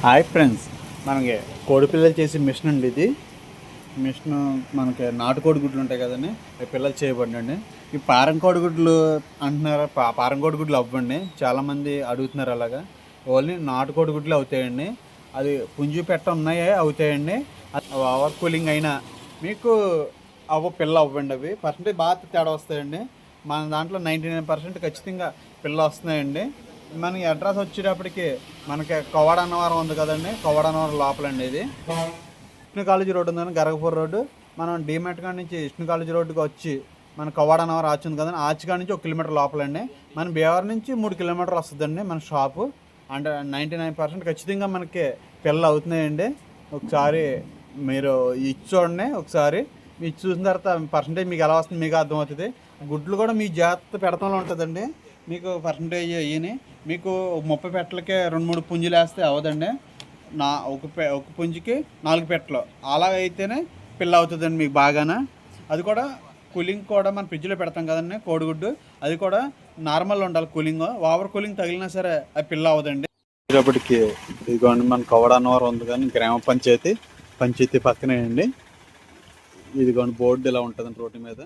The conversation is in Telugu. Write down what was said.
హాయ్ ఫ్రెండ్స్ మనకి కోడి పిల్లలు చేసే మిషన్ అండి ఇది. మిషన్ మనకి నాటుకోడి గుడ్లు ఉంటాయి కదండి అవి పిల్లలు చేయబడండి ఈ పారం కోడి గుడ్లు అంటున్నారు? పారం కోడి గుడ్లు అవ్వండి. చాలామంది అడుగుతున్నారు అలాగా. ఓన్లీ నాటుకోడి గుడ్లు అవుతాయండి. అది పుంజు పెట్ట ఉన్నాయే అవుతాయండి. ఓవర్ కూలింగ్ అయినా మీకు అవ్వ పిల్ల అవ్వండి అవి. పర్సెంటేజ్ బాగా తేడా వస్తాయండి. మన దాంట్లో నైంటీ నైన్ పర్సెంట్ ఖచ్చితంగా పిల్ల వస్తున్నాయండి. మనకి అడ్రస్ వచ్చేటప్పటికి మనకి కవాడ అన్నవరం ఉంది కదండి కవాడ అన్నవరం లోపలండి ఇది. విష్ణు కాలేజీ రోడ్డు ఉందని గరగపూర్ రోడ్డు. మనం డీమెట్ కాడ నుంచి విష్ణు కాలేజీ రోడ్డుకి వచ్చి మన కవాడ అన్నవరం ఆచి ఉంది కదండి ఆచి కాడ నుంచి ఒక కిలోమీటర్ లోపలండి. మన బీహార్ నుంచి మూడు కిలోమీటర్లు వస్తుందండి మన షాపు. అంటే నైంటీ నైన్ పర్సెంట్ ఖచ్చితంగా మనకి పిల్లలు అవుతున్నాయండి. ఒకసారి మీరు ఇచ్చి చూడండి ఒకసారి మీరు ఇచ్చి చూసిన తర్వాత పర్సంటేజ్ మీకు ఎలా వస్తుంది మీకు అర్థమవుతుంది. గుడ్లు కూడా మీ జాగ్రత్త పెడతంలో ఉంటుందండి. మీకు పర్సంటేజ్ అయ్యని మీకు ముప్పై పెట్టలకే రెండు మూడు పుంజులు వేస్తే అవదండి. నా ఒక పె ఒక పుంజుకి నాలుగు పెట్టలు. అలా అయితేనే పిల్ల అవుతుందండి మీకు బాగాన. అది కూడా కూలింగ్ కూడా మనం ఫ్రిడ్జ్లో పెడతాం కదండి కోడిగుడ్డు. అది కూడా నార్మల్ ఉండాలి కూలింగ్. ఓవర్ కూలింగ్ తగిలినా సరే అది పిల్ల అవ్వదండి ఇప్పటికి ఇదిగోండి మన కవడానవరం ఉంది కానీ గ్రామ పంచాయతీ పంచాయతీ పక్కనే అండి ఇదిగోండి బోర్డు ఇలా ఉంటుందండి రోడ్డు మీద.